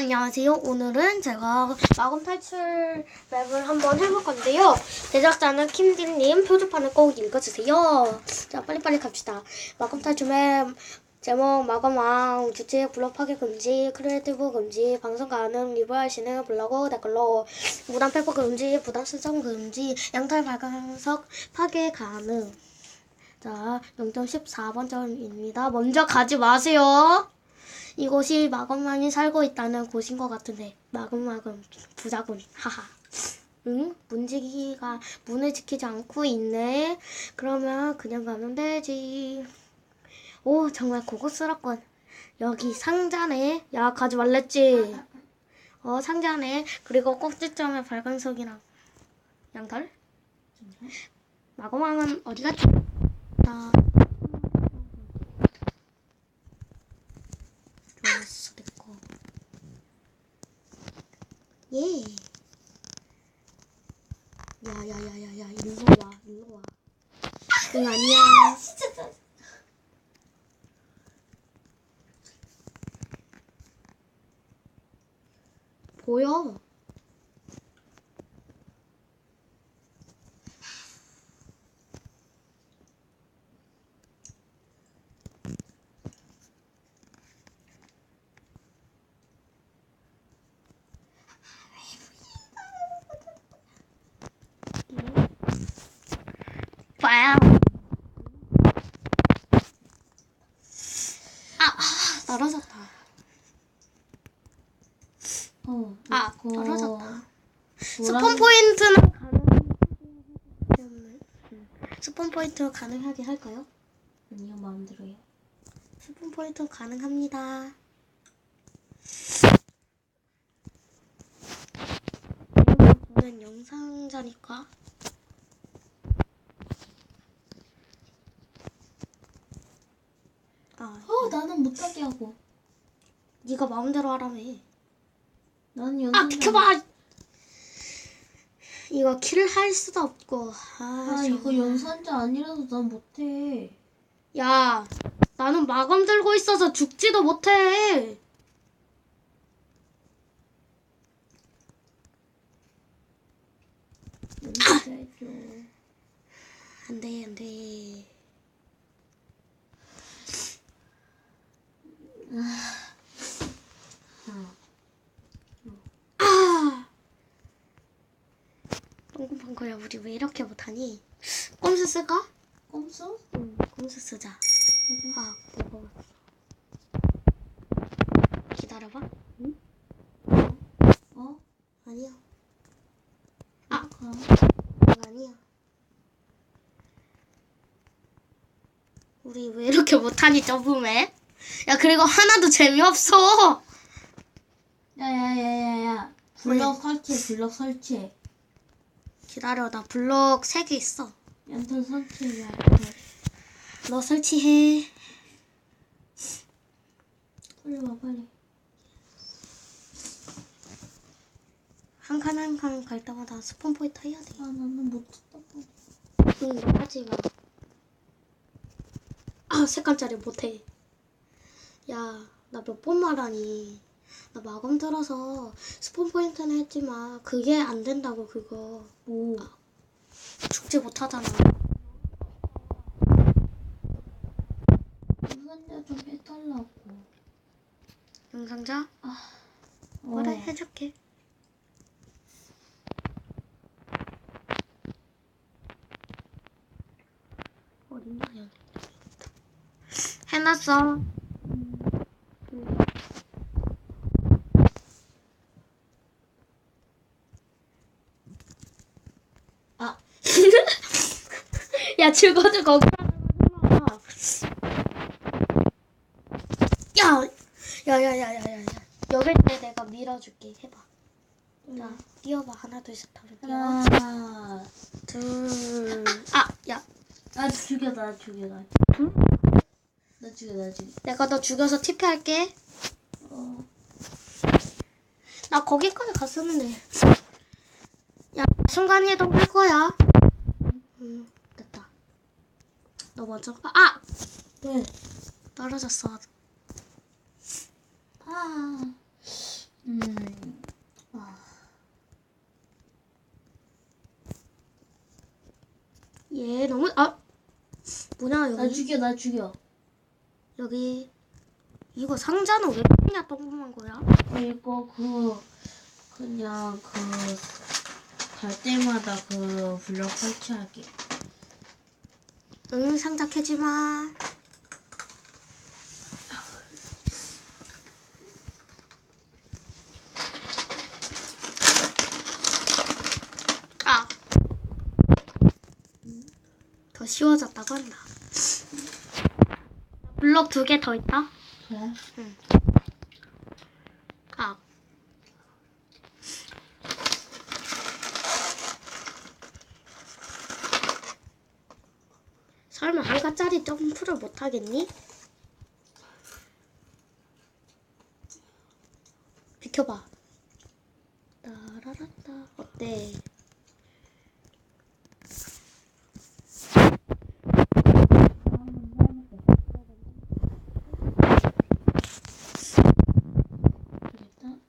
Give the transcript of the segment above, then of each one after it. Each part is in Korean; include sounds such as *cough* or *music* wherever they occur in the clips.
안녕하세요. 오늘은 제가 마검 탈출 맵을 한번 해볼 건데요. 제작자는 킴딜님 표지판을 꼭 읽어주세요. 자, 빨리빨리 갑시다. 마검 탈출 맵 제목 마검왕 주제 블록 파괴 금지 크리에이티브 금지 방송 가능 리뷰하시는 블로그 댓글로 무단 페퍼 금지 부당 수정 금지 양탈 발광석 파괴 가능 자 0.14번점입니다. 먼저 가지 마세요. 이곳이 마검만이 살고 있다는 곳인 것 같은데 마검마검 부자군. 하하. 응? 문지기가 문을 지키지 않고 있네. 그러면 그냥 가면 되지. 오 정말 고급스럽군. 여기 상자네. 야 가지 말랬지? 어 상자네. 그리고 꼭지점에 발광석이랑 양털. 마검왕은 어디 갔지? 됐고. 예. 야야야야야 일로 와 일로 와응 아니야 진짜 보여 봐요. 아, 아, 떨어졌다. 어, 아, 이거 떨어졌다. 스폰 포인트는 가능. 스폰 포인트 가능하게 할까요? 아니요 마음대로요. 스폰 포인트 가능합니다. 저는 영상자니까. 아, 어 나는 못하게 하고. 네가 마음대로 하라며. 나는 아, 연습. 비켜봐. 이거 킬을 할 수도 없고. 아, 아 이거. 연산자 아니라서 난 못해. 야, 나는 마검 들고 있어서 죽지도 못해. 연습자 해줘. 안 돼, 안 돼. 아! 뻥뻥거야, 우리 왜 이렇게 못하니? 꼼수 쓸까? 꼼수? 응, 꼼수 쓰자. 아, 먹어. 기다려봐. 어? 아니야. 아. 가. 응, 아니야. 우리 왜 이렇게 못하니, 저음에 야, 그리고 하나도 재미없어. 야야야야야. 블럭 설치해. 블럭 설치해. 기다려, 나 블록 3개 있어. 연탄 설치해. 너 설치해. 빨리 와 빨리. 한 칸 한 칸 갈 때마다 스폰 포인트 해야 돼. 아 나는 못했다고. 응, 너 하지 마. 아, 세 칸짜리 못해. 야, 나 몇 번 말하니. 나 마검 들어서 스폰 포인트는 했지만 그게 안 된다고 그거. 뭐? 죽지 못하잖아. 연산자 좀 해달라고. 영상자? 어. 그래, 해줄게. 어딨냐, 여기. 해놨어. 아. 야, 죽어도 거기 야, 야, 야, 야, 야, 야, 야. 여길 때 내가 밀어줄게. 해봐. 자, 뛰어봐. 하나, 둘, 셋 하면 뛰어. 하나. 둘. 아, 야. 나 죽여 나 죽여 나. 둘? 나 죽여 나 죽여. 내가 너 죽여서 TP 할게. 어. 나 거기까지 갔었는데. 야, 순간이동 할 거야. 응, 넘어져. 아! 왜? 떨어졌어. 아. 음. 와. 얘 너무 아 뭐냐 여기 나 죽여 나 죽여 여기 이거 상자는 왜 그냥 동그란 거야? 이거 그 그냥 그 갈 때마다 그 블럭 설치하게. 응 상자 캐지 마. 아. 더 쉬워졌다고 한다. 블럭 두개 더 있다. 그래? 아. 설마 한가짜리 점프를 못 하겠니? 비켜봐. 따라라따 어때? 일단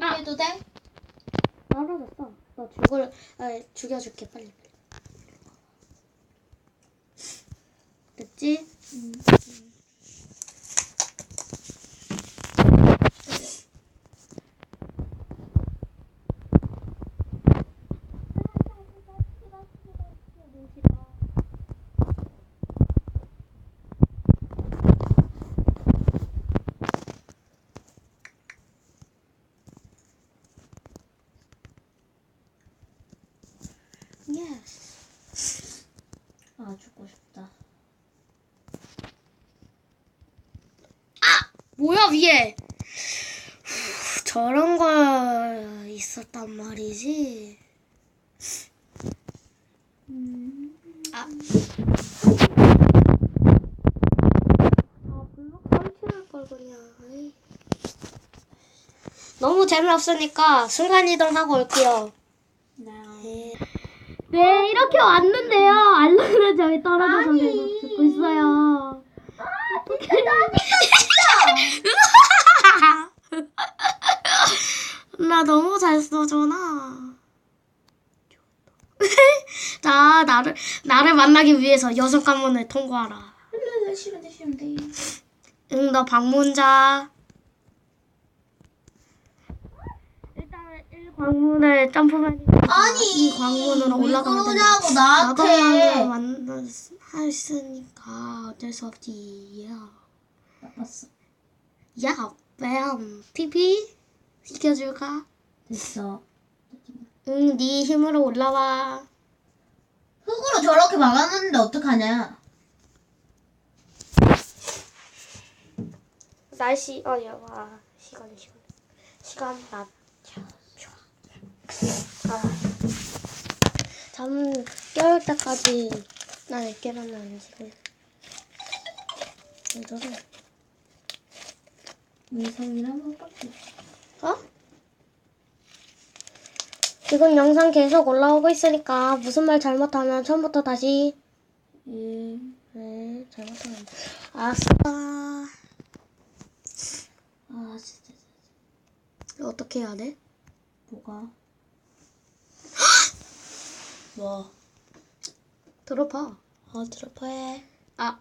아. 해도 돼? 떨어졌어. 너 죽을 아, 죽여줄게 빨리. 됐지? 예스. 아 죽고 싶다. 위에? 저런 거 있었단 말이지. 아. 아 블록 설치할 걸 그냥. 아이. 너무 재미없으니까 순간 이동하고 올게요. 나 네. 네, 이렇게 왔는데요. 알람은 저기 떨어져서 계속 듣고 있어요. 나 *laughs* 너무 잘 써줘나. *laughs* 자, 나를 나를 만나기 위해서 여섯 관문을 통과하라. 쉬면 돼. 응, 너 방문자. 일단 1광문을 점프만 아니 이 광문으로 왜 올라가면. 그러냐고 나도 나한테. 만날 했으니까 어쩔 수 없지. 야, 나빴어. 야, 뺨, 피피 시켜줄까? 됐어. 응, 네 힘으로 올라와. 흙으로 저렇게 막았는데 어떡하냐? 날씨, 어, 야, 와, 시간, 시간, 시간, 낮. 아, 잠 깨울 때까지 난 깨면 안 지금. 왜 저래? 위성이랑 한바퀴. 어? 지금 영상 계속 올라오고 있으니까 무슨 말 잘못하면 처음부터 다시 예. 네 잘못하면 알았어 아 진짜 어떻게 해야 돼? 뭐가? 뭐? 드롭아 어 드로퍼해. 아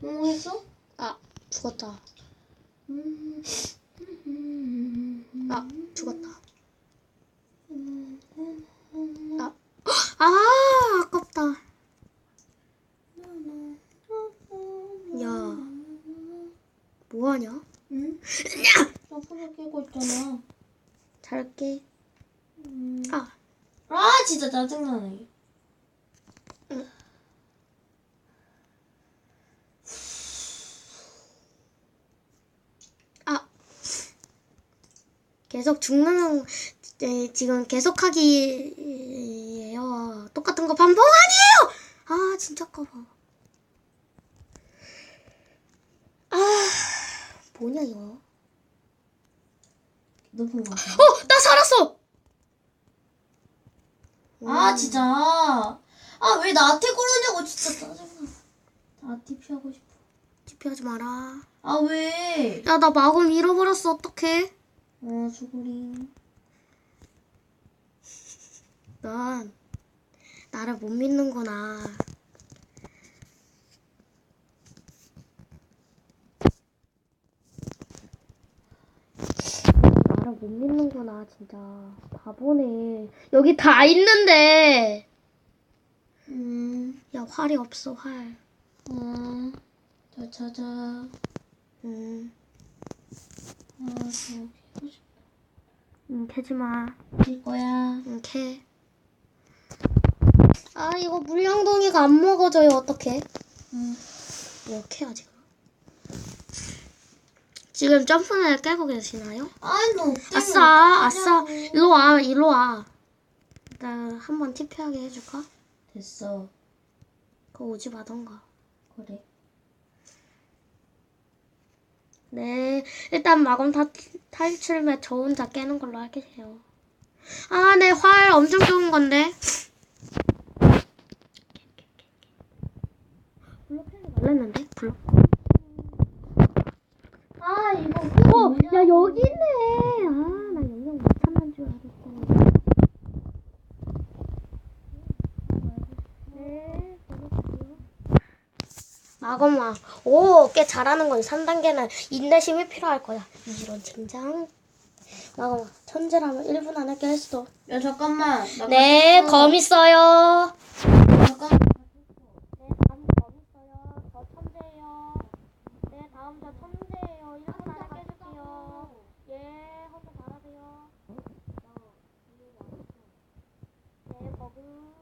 성공했어? 아, 죽었다 음. 아 죽었다 아, 아 아깝다 야 뭐하냐? 응? 나 풀을 깨고 있잖아. 잘게 음. 아 아 진짜 짜증나네. 아 계속 죽는 네, 지금 계속하기예요. 똑같은 거 반복 아니에요. 아 진짜 까봐. 아 뭐냐 이거? 거. 어나 살았어. 아 진짜. 아 왜 나한테 그러냐고 진짜 짜증나. 나한테 피하고 싶어. TP하지 마라. 아 왜? 야 나 마검 잃어버렸어 어떡해? 아 수고링. 넌 나를 못 믿는구나. 나를 못 믿는구나, 진짜. 바보네. 여기 다 있는데. 음, 야, 활이 없어, 활. 어, 저 찾아. 음, 아, 저 음 캐지 마. 일 거야. 응, 캐. 아, 이거 물량동이가 안 먹어져요, 어떡해. 응. 이거 캐야지. 지금 점프를 깨고 계시나요? 아니 너 때문에 아싸, 아싸. 일로 와, 일로 와. 나 한번 TP하게 해줄까? 됐어. 그거 오지 마던가. 그래. 네, 일단 마검 타, 탈출매 저 혼자 깨는 걸로 하겠어요. 아, 네, 활 엄청 좋은 건데. 블록 캔이 말랐는데? 블록. 아 이거 어, 야, 여기 있네. 아, 나 영영 못 찾는 줄 알았어. 네, 고맙고요. 마검아, 오, 꽤 잘하는 건 3단계는 인내심이 필요할 거야. 이런 젠장. 마검아, 천재라면 1분 안에 깰 수도. 야 잠깐만. 나 네. 검 있어요. 잠깐. 네, 다음 검 있어요. 저 천재예요. 네, 다음 저 천재예요. 1분 안에 깨줄게요. 예, 허브 잘하세요. 네, 버그.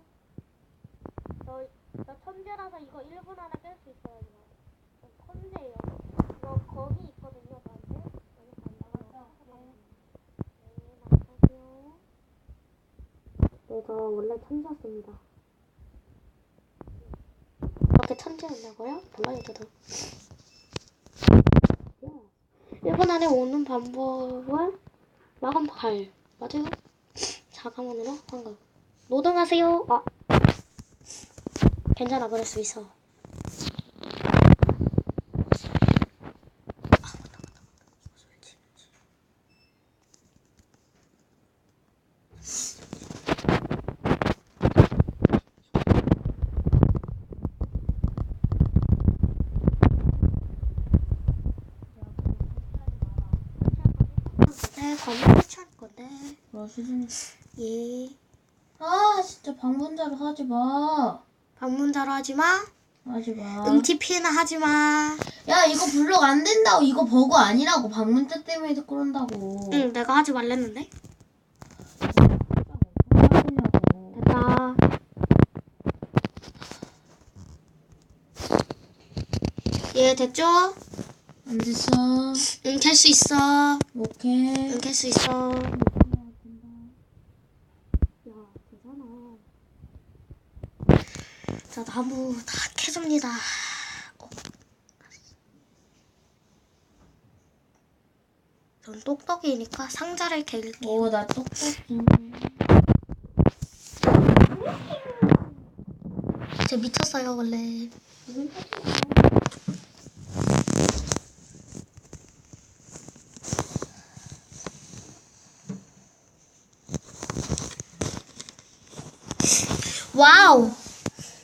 저, 저 천재라서 이거 1분 안에 깰 수 있어요, 이거. 저 천재예요. 이거 거기 있거든요, 저한테. 여기 간다고. 네, 나가세요. 내가 원래 천재였습니다. 그렇게 천재였냐고요? 몰라요, 저도. 1분 안에 오는 방법은 마감 발. 맞아요? 자가문으로 황금. 노동하세요. 아. 괜찮아, 그럴 수 있어. 아, 맞다, 맞다, 맞다. 이거 설치, 설치. 네, 검은 탈출할 건데. 뭐 수진. 예. 아 진짜 방문자로 하지 마. 방문자로 하지 마. 하지 마. 응티피나 하지 마. 야 이거 블록 안 된다고 이거 버그 아니라고 방문자 때문에 그런다고. 응, 내가 하지 말랬는데. 됐다. 예, 됐죠? 안 됐어. 응, 캘 수 있어. 오케이. 응, 캘 수 있어. 야, 되잖아. 자, 나무 다 캐줍니다. 어. 전 똑똑이니까 상자를 캘게요. 오 나 똑똑해. 제 미쳤어요, 원래. 와우!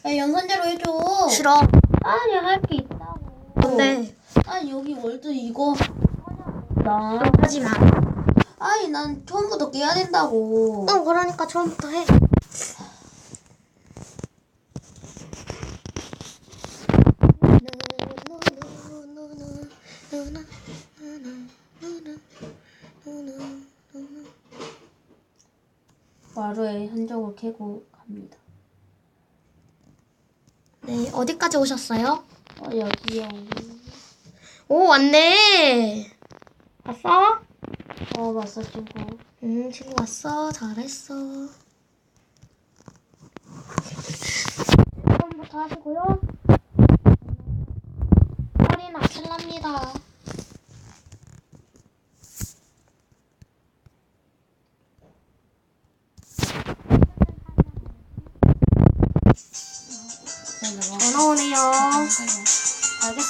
야 연산제로 해줘. 싫어. 아니 할 게 있다고. 근데, 아니 여기 월드 이거 나. 하지 마. 아니 난 처음부터 깨야 된다고. 응, 그러니까 처음부터 해. 마루에 한정을 캐고 갑니다. 네, 어디까지 오셨어요? 어 여기요. 오, 왔네. 왔어? 어 왔어 친구. 응, 친구 왔어. 잘했어. 처음부터 하시고요. 허리는 아킬랍니다.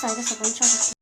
자, 나가. 전화